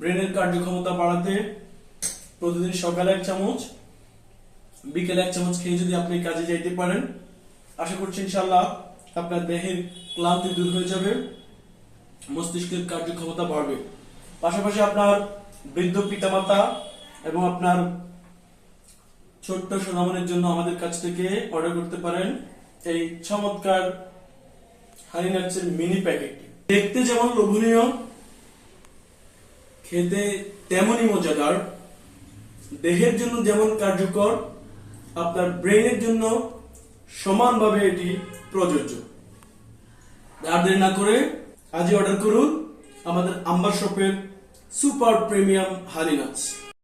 ব্রেনের কার্যক্ষমতা বাড়াতে প্রতিদিন সকালে এক চামচ, বিকেলে এক চামচ খেয়ে যদি আপনি কাজে যাইতে পারেন, আশা করছি ইনশাল্লাহ আপনার দেহের ক্লান্তি দূর হয়ে যাবে, মস্তিষ্কের কার্যক্ষমতা বাড়বে। পাশাপাশি আপনার বৃদ্ধ পিতামাতা এবং আপনার ছোট্ট সোনামনের জন্য আমাদের কাছ থেকে অর্ডার করতে পারেন এই চমৎকার হানি নাটসের মিনি প্যাকেটটি। দেখতে যেমন লোভনীয় খেতে তেমনই মজাদার। দেহের জন্য যেমন কার্যকর, আপনার ব্রেনের জন্য সমানভাবে এটি প্রযোজ্য। আর দেরি না করে আজই অর্ডার করুন আমাদের আম্বার শপের সুপার প্রিমিয়াম নাটস